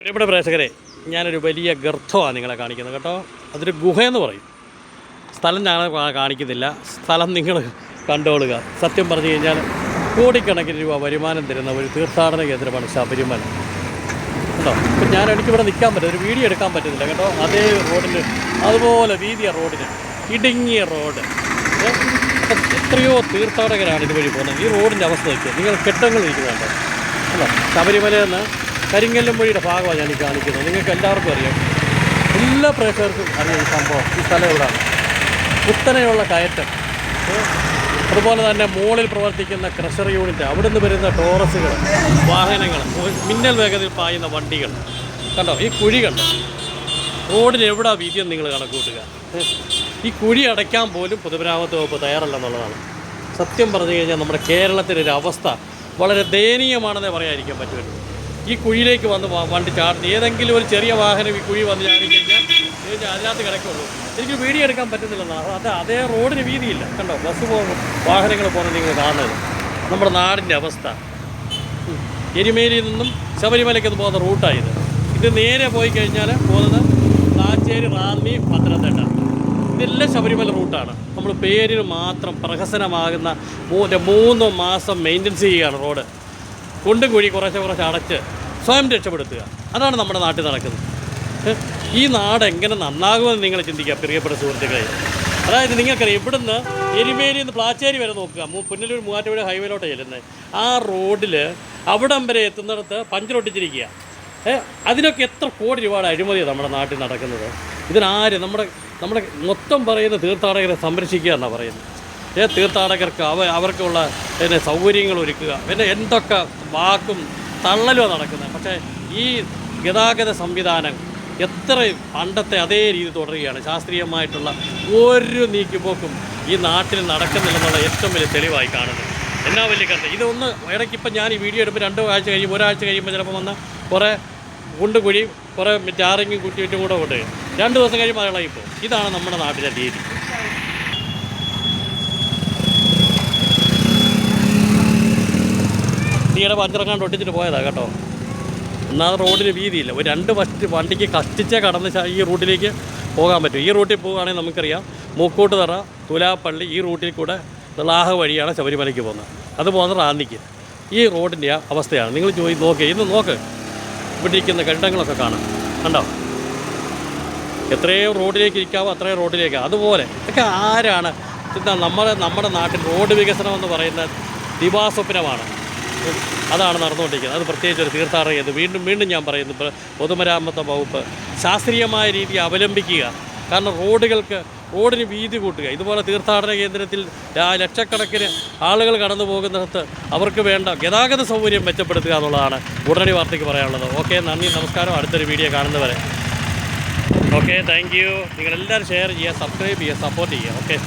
പ്രിയപ്പെട്ട പ്രേക്ഷകരെ ഞാനൊരു വലിയ ഗർത്തമാണ് നിങ്ങളെ കാണിക്കുന്നത് കേട്ടോ. അതൊരു ഗുഹയെന്ന് പറയും. സ്ഥലം ഞാൻ കാണിക്കുന്നില്ല. സ്ഥലം നിങ്ങൾ കണ്ടോളുക. സത്യം പറഞ്ഞു കഴിഞ്ഞാൽ കോടിക്കണക്കിന് രൂപ വരുമാനം തരുന്ന ഒരു തീർത്ഥാടന കേന്ദ്രമാണ് ശബരിമല. കേട്ടോ? ഇപ്പം ഞാൻ എനിക്ക് ഇവിടെ നിൽക്കാൻ പറ്റില്ല. ഒരു വീഡിയോ എടുക്കാൻ പറ്റുന്നില്ല കേട്ടോ. അതേ റോഡിന് അതുപോലെ വീതിയ റോഡിന് ഇടുങ്ങിയ റോഡ്. എത്രയോ തീർത്ഥാടകരാണ് ഇതുവഴി പോകുന്നത്. ഈ റോഡിന്റെ അവസ്ഥ നോക്കിയാൽ നിങ്ങൾ കെട്ടങ്ങൾ ഇരിക്കുന്നുണ്ടോ? അല്ല ശബരിമലയിൽ നിന്ന് കരിങ്കല്ലും വഴിയുടെ ഭാഗമാണ് ഞാൻ ഈ കാണിക്കുന്നത്. നിങ്ങൾക്ക് എല്ലാവർക്കും അറിയാം. എല്ലാ പ്രേക്ഷകർക്കും അറിയാം ഈ സംഭവം. ഈ സ്ഥലം എവിടെയാണ് കുത്തനെയുള്ള കയറ്റം. അതുപോലെ തന്നെ മോളിൽ പ്രവർത്തിക്കുന്ന ക്രഷർ യൂണിറ്റ് അവിടുന്ന് വരുന്ന ടോറസുകൾ വാഹനങ്ങൾ മിന്നൽ വേഗതയിൽ പായുന്ന വണ്ടികൾ. കണ്ടോ? ഈ കുഴി കണ്ടോ റോഡിന് എവിടെ വീതിയും നിങ്ങൾ കണക്കൂട്ടുക ഈ കുഴി അടയ്ക്കാൻ പോലും പൊതുമരാമത്ത് വകുപ്പ് തയ്യാറല്ലെന്നുള്ളതാണ് സത്യം പറഞ്ഞു കഴിഞ്ഞാൽ നമ്മുടെ കേരളത്തിന്റെ ഒരു അവസ്ഥ വളരെ ദയനീയമാണെന്നേ പറയാതിരിക്കാൻ പറ്റുമല്ലോ ഈ കുഴിയിലേക്ക് വന്ന് വണ്ടി ചാടുന്ന. ഏതെങ്കിലും ഒരു ചെറിയ വാഹനം ഈ കുഴി വന്ന് ചാടിക്കഴിഞ്ഞാൽ ഇതിന് അതിനകത്ത് കിടക്കുള്ളൂ. എനിക്ക് വീഡിയോ എടുക്കാൻ പറ്റുന്നില്ലെന്നാണ് അത് അതേ റോഡിന് വീതിയില്ല. കണ്ടോ? ബസ് പോകും വാഹനങ്ങൾ പോകുന്നത് നിങ്ങൾ കാണുന്നത്. നമ്മുടെ നാടിന്റെ അവസ്ഥ. എരുമേലിയിൽ നിന്നും ശബരിമലയ്ക്ക് പോകുന്ന റൂട്ടായത് ഇത്. നേരെ പോയി കഴിഞ്ഞാൽ പോകുന്നത് താച്ചേരി റാന്നി പത്തനംതിട്ട ഇതെല്ലാം ശബരിമല റൂട്ടാണ്. നമ്മൾ പേരിന് മാത്രം പ്രഹസനമാകുന്ന മൂന്ന് മൂന്ന് മാസം മെയിന്റെൻസ് ചെയ്യുകയാണ് റോഡ്. കുണ്ടും കുഴി കുറച്ച് കുറച്ച് അടച്ച് സ്വയം രക്ഷപ്പെടുത്തുക. അതാണ് നമ്മുടെ നാട്ടിൽ നടക്കുന്നത്. ഈ നാട് എങ്ങനെ നന്നാകുമെന്ന് നിങ്ങൾ ചിന്തിക്കുക പ്രിയപ്പെട്ട സുഹൃത്തുക്കളെ. അതായത് നിങ്ങൾക്കറിയാം ഇവിടുന്ന് എരുമേലി നിന്ന് പ്ലാച്ചേരി വരെ നോക്കുക. പുന്നലൂർ മൂവാറ്റുപുഴ ഹൈവേയിലോട്ട് ചെല്ലുന്നത്. ആ റോഡിൽ അവിടം വരെ എത്തുന്നിടത്ത് പഞ്ചറൊട്ടിച്ചിരിക്കുക അതിനൊക്കെ എത്ര കോടി രൂപയുടെ അഴിമതിയാണ് നമ്മുടെ നാട്ടിൽ നടക്കുന്നത്. ഇതിനാര് നമ്മുടെ നമ്മുടെ മൊത്തം പറയുന്ന തീർത്ഥാടകരെ സംരക്ഷിക്കുക എന്നാണ് പറയുന്നത്. തീർത്ഥാടകർക്ക് അവ അവർക്കുള്ള പിന്നെ സൗകര്യങ്ങൾ ഒരുക്കുക. പിന്നെ എന്തൊക്കെ വാക്കും തള്ളലോ നടക്കുന്നത് പക്ഷേ ഈ ഗതാഗത സംവിധാനം എത്ര പണ്ടത്തെ അതേ രീതി തുടരുകയാണ്. ശാസ്ത്രീയമായിട്ടുള്ള ഒരു നീക്കുപോക്കും ഈ നാട്ടിൽ നടക്കുന്നില്ലെന്നുള്ള ഏറ്റവും വലിയ തെളിവായി കാണുന്നത് എന്നാ വലിയ കഥ? ഇതൊന്ന് ഇടയ്ക്ക് ഇപ്പം ഞാൻ ഈ വീഡിയോ എടുപ്പോൾ രണ്ട് ആഴ്ച കഴിയുമ്പോൾ ഒരാഴ്ച കഴിയുമ്പോൾ ചിലപ്പോൾ വന്ന കുറേ ഗുണ്ട് കുഴിയും കുറേ ടാറിങ്ങും കുറ്റിയിട്ടും കൂടെ കൊണ്ട് രണ്ട് ദിവസം കഴിയുമ്പോൾ അത് ഇളകിപ്പോൾ ഇതാണ് നമ്മുടെ നാട്ടിലെ രീതി. നീയുടെ പഞ്ചറങ്ങാണ്ട് ഒട്ടിച്ചിട്ട് പോയതാണ് കേട്ടോ. ഒന്നാമത് റോഡിന് വീതിയില്ല. ഒരു രണ്ട് വസ്റ്റ് വണ്ടിക്ക് കഷ്ടിച്ചേ കടന്ന് ഈ റൂട്ടിലേക്ക് പോകാൻ പറ്റും. ഈ റൂട്ടിൽ പോകുകയാണെങ്കിൽ നമുക്കറിയാം. മൂക്കോട്ടുതറ തുലാപ്പള്ളി ഈ റൂട്ടിൽ കൂടെ ലാഹ വഴിയാണ് ശബരിമലയ്ക്ക് പോകുന്നത്. അത് പോകുന്നത് റാന്നിക്ക്. ഈ റോഡിന്റെ അവസ്ഥയാണ്. നിങ്ങൾ ചോദി നോക്ക്. ഇന്ന് നോക്ക്. ഇവിടെ ഇരിക്കുന്ന കെട്ടിടങ്ങളൊക്കെ കാണാം. കണ്ടോ? എത്രയോ റോഡിലേക്ക് ഇരിക്കാവോ അത്രയും റോഡിലേക്ക്. അതുപോലെ ഇതൊക്കെ ആരാണ്? നമ്മുടെ നമ്മുടെ നാട്ടിൽ റോഡ് വികസനം എന്ന് പറയുന്നത് ദിവാസ്വപ്നമാണ്. അതാണ് നടന്നുകൊണ്ടിരിക്കുന്നത്. അത് പ്രത്യേകിച്ച് ഒരു തീർത്ഥാടക കേന്ദ്രം വീണ്ടും വീണ്ടും ഞാൻ പറയുന്നു പൊതുമരാമത്ത വകുപ്പ് ശാസ്ത്രീയമായ രീതി അവലംബിക്കുക. കാരണം റോഡുകൾക്ക് റോഡിന് വീതി കൂട്ടുക. ഇതുപോലെ തീർത്ഥാടന കേന്ദ്രത്തിൽ ലക്ഷക്കണക്കിന് ആളുകൾ കടന്നു പോകുന്നിടത്ത് അവർക്ക് വേണ്ട ഗതാഗത സൗകര്യം മെച്ചപ്പെടുത്തുക എന്നുള്ളതാണ് ഉടനടി വാർത്തയ്ക്ക് പറയാനുള്ളത്. ഓക്കെ നന്ദി നമസ്കാരം. അടുത്തൊരു വീഡിയോ കാണുന്നവരെ. Okay thank you. നിങ്ങളെല്ലാവരും ഷെയർ ചെയ്യുക സബ്സ്ക്രൈബ് ചെയ്യുക സപ്പോർട്ട് ചെയ്യുക. ഓക്കെ.